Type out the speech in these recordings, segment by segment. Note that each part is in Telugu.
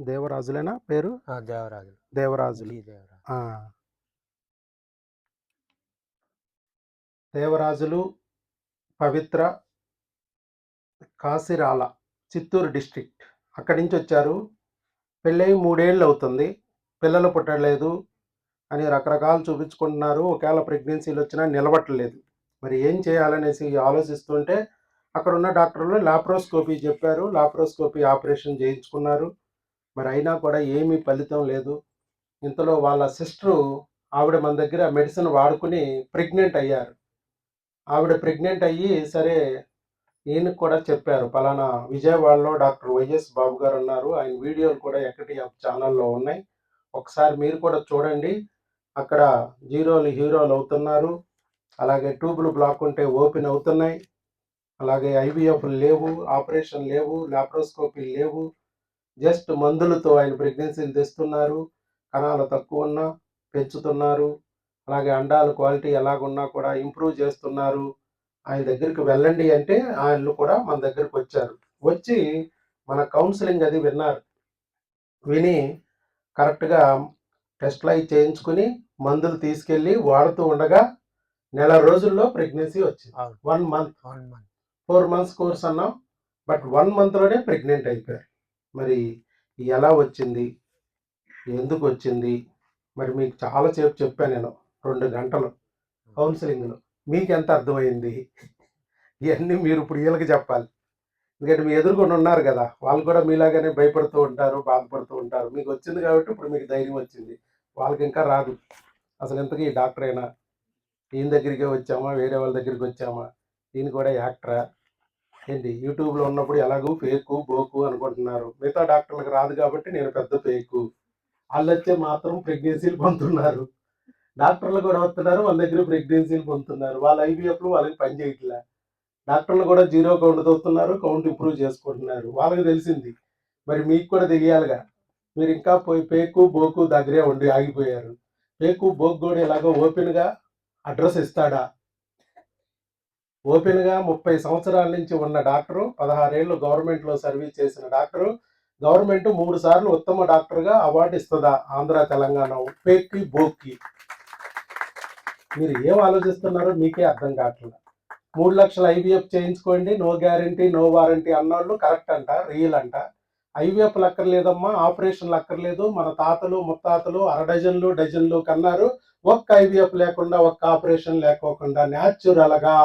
దేవరాజులేనా పేరు? దేవరాజులు. దేవరాజులు. దేవరాజులు పవిత్ర కాసిరాల చిత్తూరు డిస్ట్రిక్ట్. అక్కడి నుంచి వచ్చారు. పెళ్ళయి మూడేళ్ళు అవుతుంది పిల్లలు పుట్టలేదు అని రకరకాలు చూపించుకుంటున్నారు. ఒకవేళ ప్రెగ్నెన్సీలు వచ్చినా నిలబట్టలేదు. మరి ఏం చేయాలనేసి ఆలోచిస్తుంటే అక్కడ ఉన్న డాక్టర్లు లాప్రోస్కోపీ చెప్పారు. లాప్రోస్కోపీ ఆపరేషన్ చేయించుకున్నారు. మరి అయినా కూడా ఏమీ ఫలితం లేదు. ఇంతలో వాళ్ళ సిస్టరు ఆవిడ మన దగ్గర మెడిసిన్ వాడుకుని ప్రెగ్నెంట్ అయ్యారు. ఆవిడ ప్రెగ్నెంట్ అయ్యి సరే ఈయనకు కూడా చెప్పారు. పలానా విజయవాడలో డాక్టర్ వైఎస్ బాబు గారు ఉన్నారు. ఆయన వీడియోలు కూడా ఎక్కడి ఛానల్లో ఉన్నాయి. ఒకసారి మీరు కూడా చూడండి. అక్కడ జీరోలు హీరోలు అవుతున్నారు. అలాగే ట్యూబులు బ్లాక్ ఉంటే ఓపెన్ అవుతున్నాయి. అలాగే ఐవీఎఫ్లు లేవు ఆపరేషన్ లేవు లాప్రోస్కోపీలు లేవు. జస్ట్ మందులతో ఆయన ప్రెగ్నెన్సీలు తెస్తున్నారు కణాలు తక్కువ ఉన్నా పెంచుతున్నారు అలాగే అండాల క్వాలిటీ ఎలాగున్నా కూడా ఇంప్రూవ్ చేస్తున్నారు. ఆయన దగ్గరికి వెళ్ళండి అంటే ఆయన కూడా మన దగ్గరికి వచ్చారు. వచ్చి మన కౌన్సిలింగ్ అది విన్నారు. విని కరెక్ట్గా టెస్ట్లు అవి చేయించుకుని మందులు తీసుకెళ్ళి వాడుతూ ఉండగా నెల రోజుల్లో ప్రెగ్నెన్సీ వచ్చింది. అవును. One month. One month. Four months course అన్నాం. బట్ వన్ మంత్లోనే ప్రెగ్నెంట్ అయిపోయారు. మరి ఎలా వచ్చింది? ఎందుకు వచ్చింది? మరి మీకు చాలా సేపు చెప్పాను నేను రెండు గంటలు కౌన్సిలింగ్లో మీకు ఎంత అర్థమైంది? ఇవన్నీ మీరు ఇప్పుడు వీళ్ళకి చెప్పాలి. ఎందుకంటే మీ ఎదురుకొని ఉన్నారు కదా వాళ్ళు కూడా మీలాగానే భయపడుతూ ఉంటారు బాధపడుతూ ఉంటారు. మీకు వచ్చింది కాబట్టి ఇప్పుడు మీకు ధైర్యం వచ్చింది. వాళ్ళకి ఇంకా రాదు. అసలు ఇంతకీ ఈ డాక్టర్ అయినా ఈయన దగ్గరికే వచ్చామా? వేరే వాళ్ళ దగ్గరికి వచ్చామా? ఈయన కూడా యాక్టరా? ఏంటి? యూట్యూబ్లో ఉన్నప్పుడు ఎలాగూ ఫేకు బోకు అనుకుంటున్నారు మిగతా డాక్టర్లకు రాదు కాబట్టి నేను పెద్ద ఫేకు వాళ్ళు వచ్చే మాత్రం ప్రెగ్నెన్సీలు పొందుతున్నారు. డాక్టర్లు కూడా వస్తున్నారు వాళ్ళ దగ్గర ప్రెగ్నెన్సీలు పొందుతున్నారు. వాళ్ళ ఐవీఎఫ్లు వాళ్ళకి పని చేయట్లే. డాక్టర్లు కూడా జీరో కౌంట్ తోస్తున్నారు కౌంట్ ఇంప్రూవ్ చేసుకుంటున్నారు. వాళ్ళకి తెలిసింది. మరి మీకు కూడా తెలియాలిగా. మీరు ఇంకా పోయి పేకు బోకు దగ్గరే ఉండి ఆగిపోయారు. పేకు బోకు కూడా ఇలాగో ఓపెన్గా అడ్రస్ ఇస్తాడా? ఓపెన్గా ముప్పై సంవత్సరాల నుంచి ఉన్న డాక్టరు పదహారేళ్ళు గవర్నమెంట్లో సర్వీస్ చేసిన డాక్టరు గవర్నమెంట్ మూడు సార్లు ఉత్తమ డాక్టర్గా అవార్డు ఇస్తుందా ఆంధ్ర తెలంగాణ పేక్కి బోక్కి మీరు ఏం ఆలోచిస్తున్నారో మీకే అర్థం కావట్లేదు. మూడు లక్షల ఐవీఎఫ్ చేయించుకోండి నో గ్యారంటీ నో వారంటీ అన్నోళ్ళు కరెక్ట్ అంట రియల్ అంట. ఐవీఎఫ్ అక్కర్లేదమ్మా ఆపరేషన్లు అక్కర్లేదు మన తాతలు ముత్తాతలు అర డజన్లు డజన్లు కన్నారు ఒక్క ఐవీఎఫ్ లేకుండా ఒక్క ఆపరేషన్ లేకోకుండా న్యాచురల్గా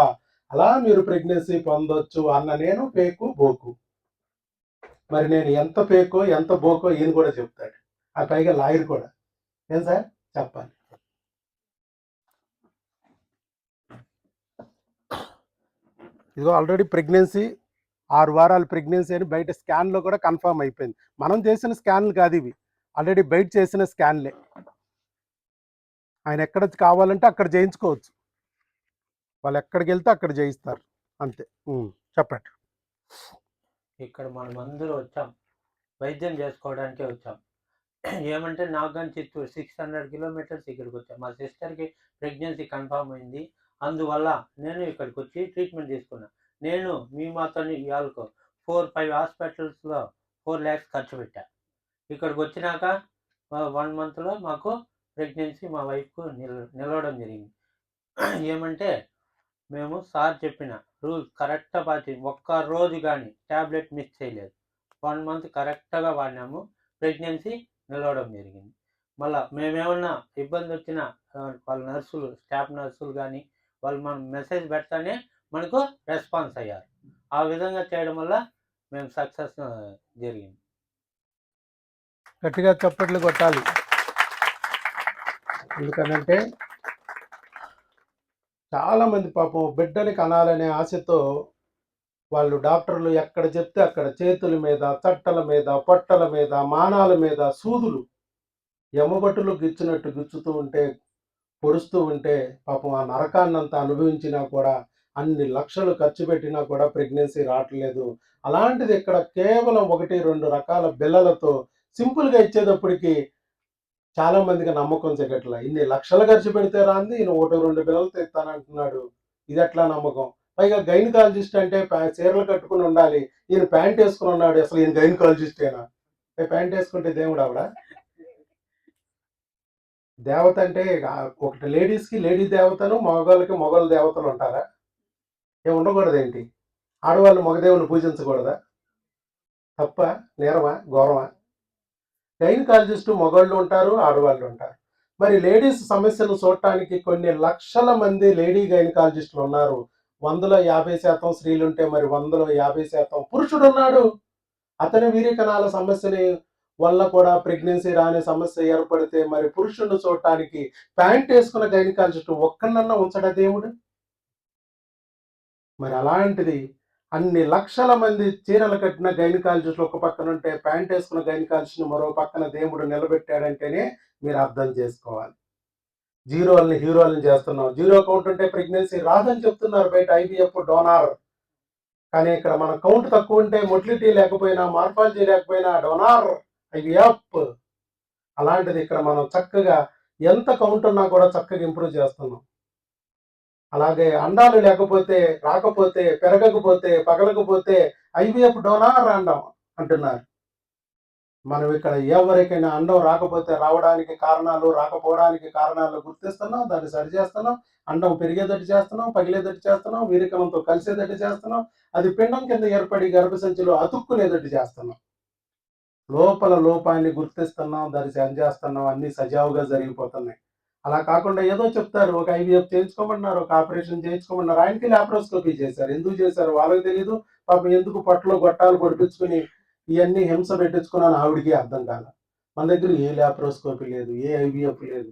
అలా మీరు ప్రెగ్నెన్సీ పొందొచ్చు అన్న నేను పేకు బోకు. మరి నేను ఎంత పేకో ఎంత బోకో ఈయన కూడా చెప్తాడు. ఆ పైగా లాయర్ కూడా. ఏం సార్? చెప్పాలి. ఇదిగో ఆల్రెడీ ప్రెగ్నెన్సీ ఆరు వారాల ప్రెగ్నెన్సీ అని బయట స్కాన్లో కూడా కన్ఫర్మ్ అయిపోయింది. మనం చేసిన స్కాన్లు కాదు ఇవి. ఆల్రెడీ బయట చేసిన స్కాన్లే. ఆయన ఎక్కడ కావాలంటే అక్కడ చేయించుకోవచ్చు. వాళ్ళు ఎక్కడికి వెళ్తే అక్కడ జయిస్తారు. అంతే. చెప్పండి. ఇక్కడ మనం అందరూ వచ్చాం. వైద్యం చేసుకోవడానికే వచ్చాం. ఏమంటే నాకు కానీ చిత్తూరు సిక్స్ హండ్రెడ్ కిలోమీటర్స్ ఇక్కడికి వచ్చాం. మా సిస్టర్కి ప్రెగ్నెన్సీ కన్ఫర్మ్ అయింది. అందువల్ల నేను ఇక్కడికి వచ్చి ట్రీట్మెంట్ తీసుకున్నా. నేను మీ మాతో ఇవాళకు ఫోర్ ఫైవ్ హాస్పిటల్స్లో ఫోర్ ల్యాక్స్ ఖర్చు పెట్టా. ఇక్కడికి వచ్చినాక వన్ మంత్లో మాకు ప్రెగ్నెన్సీ మా వైఫ్కు నిల నిలవడం జరిగింది. ఏమంటే మేము సార్ చెప్పిన రూల్స్ కరెక్ట్గా పాటి ఒక్క రోజు కానీ ట్యాబ్లెట్ మిస్ చేయలేదు. వన్ మంత్ కరెక్ట్గా వాడినాము. ప్రెగ్నెన్సీ నిలవడం జరిగింది. మళ్ళా మేమేమన్నా ఇబ్బంది వచ్చినా వాళ్ళ నర్సులు స్టాఫ్ నర్సులు కానీ వాళ్ళు మనం మెసేజ్ పెడతానే మనకు రెస్పాన్స్ అయ్యారు. ఆ విధంగా చేయడం వల్ల మేము సక్సెస్ జరిగింది. గట్టిగా చప్పట్లు కొట్టాలి. ఎందుకనంటే చాలా మంది పాపం బిడ్డని కనాలనే ఆశతో వాళ్ళు డాక్టర్లు ఎక్కడ చెప్తే అక్కడ చేతుల మీద చట్టల మీద పొట్టల మీద మానాల మీద సూదులు ఎమ్మబట్టులు గిచ్చినట్టు గిచ్చుతూ ఉంటే పొడుస్తూ ఉంటే పాపం ఆ నరకాన్నంతా అనుభవించినా కూడా అన్ని లక్షలు ఖర్చు పెట్టినా కూడా ప్రెగ్నెన్సీ రావట్లేదు. అలాంటిది ఇక్కడ కేవలం ఒకటి రెండు రకాల బిల్లలతో సింపుల్గా ఇచ్చేటప్పటికి చాలా మందికి నమ్మకం చెగట్ల ఇన్ని లక్షలు ఖర్చు పెడితే రాంది ఈయన ఒకటి రెండు పిల్లలతో ఇస్తానంటున్నాడు ఇది ఎట్లా నమ్మకం? పైగా గైనకాలజిస్ట్ అంటే చీరలు కట్టుకుని ఉండాలి. ఈయన ప్యాంట్ వేసుకుని ఉన్నాడు. అసలు ఈయన గైనకాలజిస్టేనా? ప్యాంట్ వేసుకుంటే దేవుడు ఆవిడ? దేవత అంటే ఒకటి లేడీస్కి లేడీ దేవతను మగవాళ్ళకి మొగల దేవతలు ఉంటారా? ఏమి ఉండకూడదు ఏంటి ఆడవాళ్ళు మగదేవుని పూజించకూడదా? తప్ప? నేరమా? ఘోరమా? గైనకాలజిస్టు మగవాళ్ళు ఉంటారు ఆడవాళ్ళు ఉంటారు. మరి లేడీస్ సమస్యను చూడటానికి కొన్ని లక్షల మంది లేడీ గైనకాలజిస్టులు ఉన్నారు. వందలో యాభై శాతం స్త్రీలుంటే మరి వందలో యాభై శాతం పురుషుడు ఉన్నాడు అతని వీరికణాల సమస్యని వల్ల కూడా ప్రెగ్నెన్సీ రాని సమస్య ఏర్పడితే మరి పురుషుడిని చూడటానికి ప్యాంట్ వేసుకున్న గైనకాలజిస్ట్ ఒక్కనన్నా ఉంచడా దేవుడు? మరి అలాంటిది అన్ని లక్షల మంది చీరలు కట్టిన గైనకాలజిస్టులు ఒక పక్కన ఉంటే ప్యాంట్ వేసుకున్న గైనకాలజిస్ట్ని మరో పక్కన దేవుడు నిలబెట్టాడంటేనే మీరు అర్థం చేసుకోవాలి. జీరోల్ని హీరోల్ని చేస్తున్నాం. జీరో కౌంట్ ఉంటే ప్రెగ్నెన్సీ రాదని చెప్తున్నారు బయట ఐవీఎఫ్ డోనార్. కానీ ఇక్కడ మన కౌంట్ తక్కువ ఉంటే మొటిలిటీ లేకపోయినా మార్ఫాలజీ లేకపోయినా డోనార్ ఐవీఎఫ్ అలాంటిది ఇక్కడ మనం చక్కగా ఎంత కౌంట్ ఉన్నా కూడా చక్కగా ఇంప్రూవ్ చేస్తున్నాం. అలాగే అండాలు లేకపోతే రాకపోతే పెరగకపోతే పగలకపోతే ఐవీఎఫ్ డోనార్ అండం అంటున్నారు. మనం ఇక్కడ ఎవరికైనా అండం రాకపోతే రావడానికి కారణాలు రాకపోవడానికి కారణాలు గుర్తిస్తున్నాం దాన్ని సరి చేస్తున్నాం అండం పెరిగేదట్టు చేస్తున్నాం పగిలేదట్టు చేస్తున్నాం వీరికలంతో కలిసేదట్టు చేస్తున్నాం అది పిండం కింద ఏర్పడి గర్భసంచిలో అతుక్కునేదట్టు చేస్తున్నాం. లోపల లోపాన్ని గుర్తిస్తున్నాం దాన్ని సరి చేస్తున్నాం అన్ని సజావుగా జరిగిపోతున్నాయి. అలా కాకుండా ఏదో చెప్తారు ఒక ఐవీఎఫ్ చేయించుకోమన్నారు ఒక ఆపరేషన్ చేయించుకోమన్నారు ఆయనకి లాప్రోస్కోపీ చేశారు. ఎందుకు చేశారు వాళ్ళకి తెలియదు పాపం ఎందుకు పట్టులో గొట్టాలు పొడిపించుకుని ఇవన్నీ హింస పెట్టించుకున్నాను ఆవిడికి అర్థం కాల. మన దగ్గర ఏ లాప్రోస్కోపీ లేదు ఏ ఐవీఎఫ్ లేదు.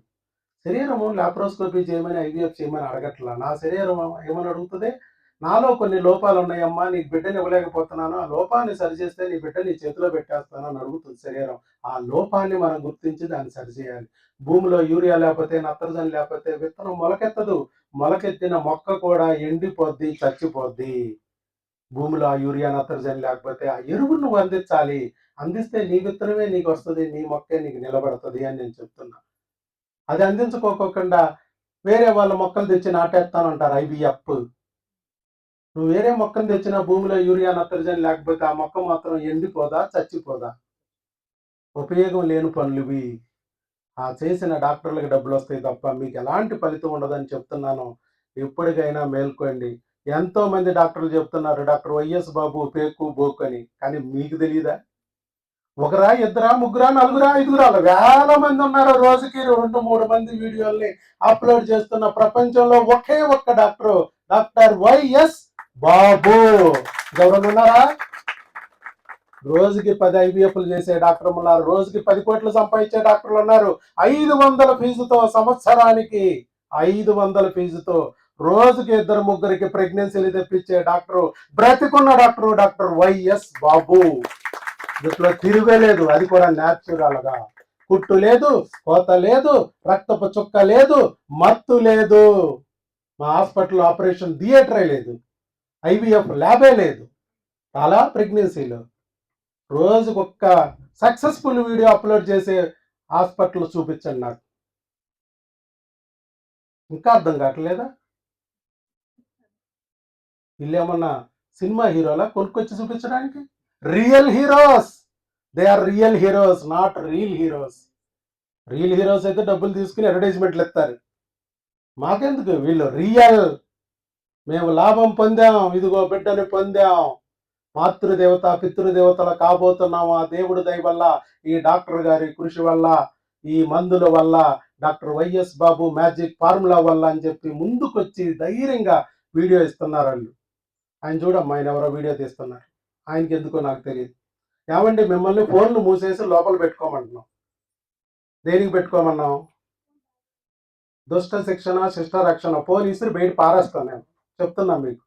శరీరము లాప్రోస్కోపీ చేయమని ఐవీఎఫ్ చేయమని అడగట్లా. నా శరీరం ఏమని అడుగుతుంది? నాలో కొన్ని లోపాలు ఉన్నాయమ్మా నీ బిడ్డని ఇవ్వలేకపోతున్నాను ఆ లోపాన్ని సరిచేస్తే నీ బిడ్డ నీ చేతిలో పెట్టేస్తాను అని అడుగుతుంది శరీరం. ఆ లోపాన్ని మనం గుర్తించి దాన్ని సరిచేయాలి. భూమిలో యూరియా లేకపోతే నత్రజని లేకపోతే విత్తనం మొలకెత్తదు. మొలకెత్తిన మొక్క కూడా ఎండిపోద్ది చచ్చిపోద్ది. భూమిలో ఆ యూరియా నత్రజని లేకపోతే ఆ ఎరువు నువ్వు అందించాలి. అందిస్తే నీ విత్తనమే నీకు వస్తుంది నీ మొక్కే నీకు నిలబడుతుంది అని నేను చెప్తున్నా. అది అందించుకోకుండా వేరే వాళ్ళ మొక్కలు తెచ్చి నాటేస్తానంటారు ఐబిఎఫ్ నువ్వు వేరే మొక్కను తెచ్చిన భూమిలో యూరియా నత్రజని లేకపోతే ఆ మొక్క మాత్రం ఎండిపోదా చచ్చిపోదా? ఉపయోగం లేని పనులు ఇవి. ఆ చేసిన డాక్టర్లకు డబ్బులు వస్తాయి తప్ప మీకు ఎలాంటి ఫలితం ఉండదని చెప్తున్నాను. ఎప్పటికైనా మేల్కోండి. ఎంతో మంది డాక్టర్లు చెప్తున్నారు డాక్టర్ వైఎస్ బాబు పేకు బోకు అని. కానీ మీకు తెలియదా ఒకరా ఇద్దరా ముగ్గురా నలుగురా ఐదుగురా వేల మంది ఉన్నారు. రోజుకి రెండు మూడు మంది వీడియోల్ని అప్లోడ్ చేస్తున్న ప్రపంచంలో ఒకే ఒక్క డాక్టర్ డాక్టర్ వైఎస్ బాబు ఎవరైనా ఉన్నారా రోజుకి పది ఐబిఎఫ్లు చేసే డాక్టర్లు ఉన్నారు రోజుకి పది కోట్లు సంపాదించే డాక్టర్లు ఉన్నారు. ఐదు వందల ఫీజుతో సంవత్సరానికి ఐదు వందల ఫీజుతో రోజుకి ఇద్దరు ముగ్గురికి ప్రెగ్నెన్సీలు తెప్పించే డాక్టర్ బ్రతికున్న డాక్టర్ డాక్టర్ వైఎస్ బాబు. దీంట్లో తిరగలేదు అది కూడా న్యాచురల్గా కుట్టు లేదు కోత లేదు రక్తపు చుక్క లేదు మత్తు లేదు. మా హాస్పిటల్ ఆపరేషన్ థియేటరే లేదు. ఐవీఎఫ్ ల్యాబే లేదు. చాలా ప్రెగ్నెన్సీలు. రోజుకు ఒక్క సక్సెస్ఫుల్ వీడియో అప్లోడ్ చేసే హాస్పిటల్ చూపించండి నాకు. ఇంకా అర్థం కావట్లేదా? వీళ్ళేమన్నా సినిమా హీరోలా కొనుక్కొచ్చి చూపించడానికి? Real heroes! They are real heroes not real heroes. Real heroes అయితే డబ్బులు తీసుకుని అడ్వర్టైజ్మెంట్లు ఇస్తారు. మాకెందుకు? వీళ్ళు రియల్ మేము లాభం పొందాం ఇదిగో బిడ్డని పొందాం. మాతృదేవత పితృదేవతల కాబోతున్నాము ఆ దేవుడి దయ వల్ల ఈ డాక్టర్ గారి కృషి వల్ల ఈ మందుల వల్ల doctor YS Babu magic formula వల్ల అని చెప్పి ముందుకొచ్చి ధైర్యంగా వీడియో ఇస్తున్నారు వాళ్ళు ఆయన చూడమ్మా ఆయన ఎవరో వీడియో తీస్తున్నారు. ఆయనకి ఎందుకో నాకు తెలియదు. ఏమండి మిమ్మల్ని ఫోన్లు మూసేసి లోపల పెట్టుకోమంటున్నాం. దేనికి పెట్టుకోమన్నాం? దుష్ట శిక్షణ శిష్ట రక్షణ ఫోన్ ఇసిరి బయట పారేస్తాను నేను చెప్తున్నా మీకు.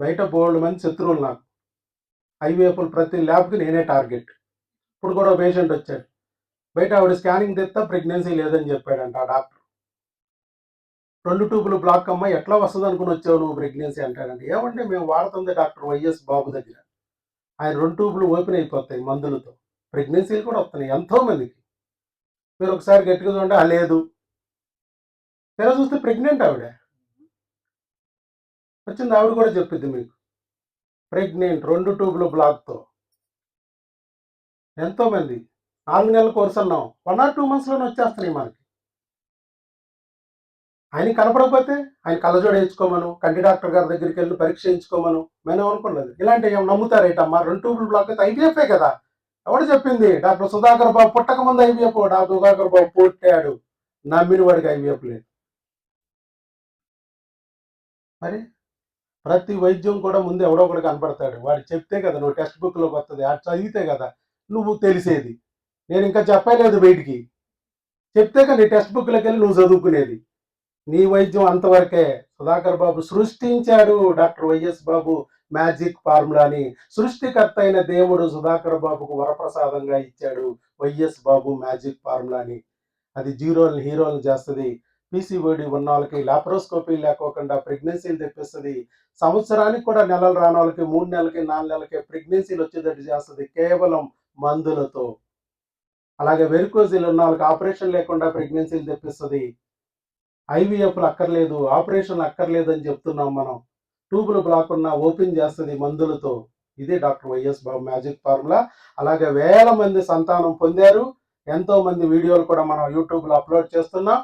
బయట బోల్డ్ మంది శత్రువులు నాకు. ఐవీఎఫ్లు ప్రతి ల్యాబ్కి నేనే టార్గెట్. ఇప్పుడు కూడా పేషెంట్ వచ్చాడు. బయట ఆవిడ స్కానింగ్ తెస్తా ప్రెగ్నెన్సీ లేదని చెప్పాడంట ఆ డాక్టర్. రెండు ట్యూబులు బ్లాక్ అమ్మ ఎట్లా వస్తుంది అనుకుని వచ్చావు నువ్వు ప్రెగ్నెన్సీ అంటాడంటే. ఏమంటే మేము వాడుతుంది డాక్టర్ వైఎస్ బాబు దగ్గర. ఆయన రెండు ట్యూబులు ఓపెన్ అయిపోతాయి మందులతో. ప్రెగ్నెన్సీలు కూడా వస్తున్నాయి ఎంతో మందికి మీరు ఒకసారి గట్టిగా చూడండి. ఆ లేదు. తెర చూస్తే ప్రెగ్నెంట్ ఆవిడ. వచ్చింది ఆవిడ కూడా చెప్పింది మీకు. ప్రెగ్నెంట్ రెండు ట్యూబ్లు బ్లాక్తో ఎంతోమంది నాలుగు నెలల కోర్స్ అన్నాం. వన్ ఆర్ టూ మంత్స్లోనే వచ్చేస్తున్నాయి మనకి. ఆయన కనపడకపోతే ఆయన కళ్ళజోడు వేయించుకోమను కంటి డాక్టర్ గారి దగ్గరికి వెళ్ళి పరీక్ష చేయించుకోమను మేము అనుకున్నది ఇలాంటివి ఏం నమ్ముతారేటమ్మా? రెండు ట్యూబ్లు బ్లాక్ అయితే ఐటీఎఫ్ఏ కదా. ఎవడు చెప్పింది? డాక్టర్ సుధాకర్ బాబు పుట్టక ముందు ఐవీఎఫ్ డాక్టర్ సుధాకర్ బాబు పుట్టాడు. నమ్మిన వాడికి ఐవీఎఫ్ లేదు. మరి ప్రతి వైద్యం కూడా ముందు ఎవడో ఒకటి కనపడతాడు. వాడు చెప్తే కదా నువ్వు టెక్స్ట్ బుక్లోకి వస్తుంది అది చదివితే కదా నువ్వు తెలిసేది. నేను ఇంకా చెప్పలేదు బయటికి. చెప్తే కదా నీ టెక్స్ట్ బుక్లోకి వెళ్ళి నువ్వు చదువుకునేది. నీ వైద్యం అంతవరకే. సుధాకర్ బాబు సృష్టించాడు డాక్టర్ వైఎస్ బాబు. మ్యాజిక్ ఫార్ములాని సృష్టికర్త అయిన దేవుడు సుధాకర్ బాబుకు వరప్రసాదంగా ఇచ్చాడు వైఎస్ బాబు మ్యాజిక్ ఫార్ములాని. అది జీరోలు హీరోలు చేస్తుంది. పీసీఓడి ఉన్న వాళ్ళకి లాప్రోస్కోపీ లేకోకుండా ప్రెగ్నెన్సీలు తెప్పిస్తుంది. సంవత్సరానికి కూడా నెలలు రాని వాళ్ళకి మూడు నెలలకి నాలుగు నెలలకి ప్రెగ్నెన్సీలు వచ్చేటట్టు చేస్తుంది కేవలం మందులతో. అలాగే వెరికోజీలు ఉన్న వాళ్ళకి ఆపరేషన్ లేకుండా ప్రెగ్నెన్సీలు తెప్పిస్తుంది. ఐవీఎఫ్లు అక్కర్లేదు ఆపరేషన్లు అక్కర్లేదు అని చెప్తున్నాం మనం. ట్యూబులు బ్లాక్ ఉన్న ఓపెన్ చేస్తుంది మందులతో ఇది doctor YS Babu magic formula. అలాగే వేల మంది సంతానం పొందారు. ఎంతో మంది వీడియోలు కూడా మనం యూట్యూబ్లో అప్లోడ్ చేస్తున్నాం.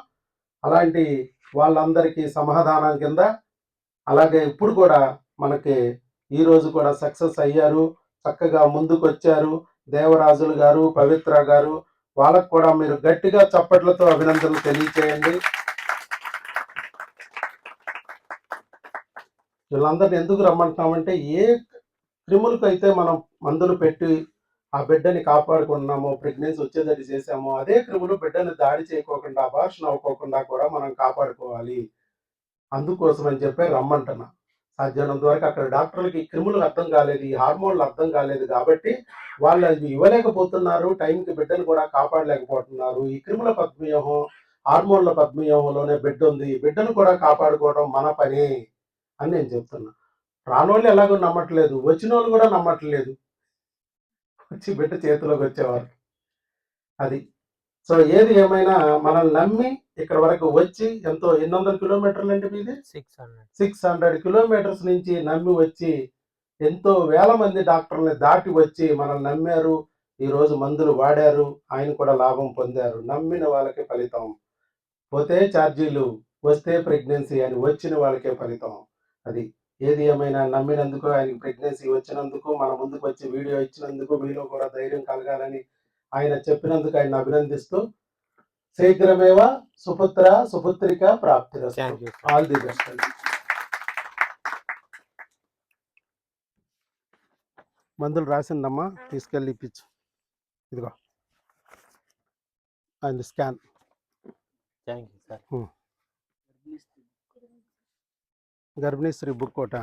అలాంటి వాళ్ళందరికీ సమాధానం కింద. అలాగే ఇప్పుడు కూడా మనకి ఈరోజు కూడా సక్సెస్ అయ్యారు. చక్కగా ముందుకు వచ్చారు దేవరాజులు గారు పవిత్ర గారు వాళ్ళకు కూడా మీరు గట్టిగా చప్పట్లతో అభినందనలు తెలియచేయండి. వీళ్ళందరిని ఎందుకు రమ్మంటున్నామంటే ఏ క్రిములకు అయితే మనం మందులు పెట్టి ఆ బిడ్డని కాపాడుకున్నామో ప్రెగ్నెన్సీ వచ్చేటట్టు చేసామో అదే క్రిములు బిడ్డని దాడి చేయకోకుండా అభాషణ అవ్వకోకుండా కూడా మనం కాపాడుకోవాలి. అందుకోసం అని చెప్పి రమ్మంటున్నా. సాధ్యమైనంత వరకు అక్కడ డాక్టర్లకి క్రిములు అర్థం కాలేదు ఈ హార్మోన్లు అర్థం కాలేదు కాబట్టి వాళ్ళు అవి ఇవ్వలేకపోతున్నారు టైంకి బిడ్డను కూడా కాపాడలేకపోతున్నారు. ఈ క్రిముల పద్మవ్యూహం హార్మోన్ల పద్మవ్యూహంలోనే బిడ్డ ఉంది. బిడ్డను కూడా కాపాడుకోవడం మన పని. అని నేను చెప్తున్నా. రానోళ్ళు ఎలాగో నమ్మట్లేదు. వచ్చిన వాళ్ళు కూడా నమ్మట్లేదు. వచ్చి బిడ్డ చేతిలోకి వచ్చేవారు. అది. సో ఏది ఏమైనా మనల్ని నమ్మి ఇక్కడ వరకు వచ్చి ఎంతో ఎన్ని వందల కిలోమీటర్లు అంటే మీది? Six hundred. Six hundred kilometres నుంచి నమ్మి వచ్చి ఎంతో వేల మంది డాక్టర్ని దాటి వచ్చి మనల్ని నమ్మారు. ఈ రోజు మందులు వాడారు. ఆయన కూడా లాభం పొందారు. నమ్మిన వాళ్ళకి ఫలితం. పోతే ఛార్జీలు వస్తే ప్రెగ్నెన్సీ అని వచ్చిన వాళ్ళకే ఫలితం. అది ఏది ఏమైనా నమ్మినందుకు ఆయన ప్రెగ్నెన్సీ వచ్చినందుకు మన ముందుకు వచ్చి వీడియో ఇచ్చినందుకు మీలో కూడా ధైర్యం కలగాలని ఆయన చెప్పినందుకు ఆయన అభినందిస్తూ శీఘ్రమేవ సుపుత్ర సుపుత్రిక ప్రాప్తి thank you all the best అండి మందులు రాసిందమ్మా తీసుకెళ్ళి ఇప్పించు. ఇదిగో. And scan. Thank you sir గర్భిణీ స్త్రీ బుక్ ఒకట.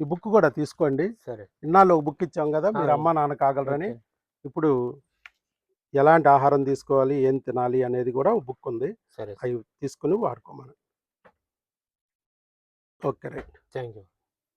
ఈ బుక్ కూడా తీసుకోండి. సరే. ఇన్నాళ్ళు ఒక బుక్ ఇచ్చాం కదా మీరు అమ్మ నాన్న కాగలరని. ఇప్పుడు ఎలాంటి ఆహారం తీసుకోవాలి ఏం తినాలి అనేది కూడా ఒక బుక్ ఉంది. సరే అవి తీసుకుని వాడుకోమని. Okay right. Thank you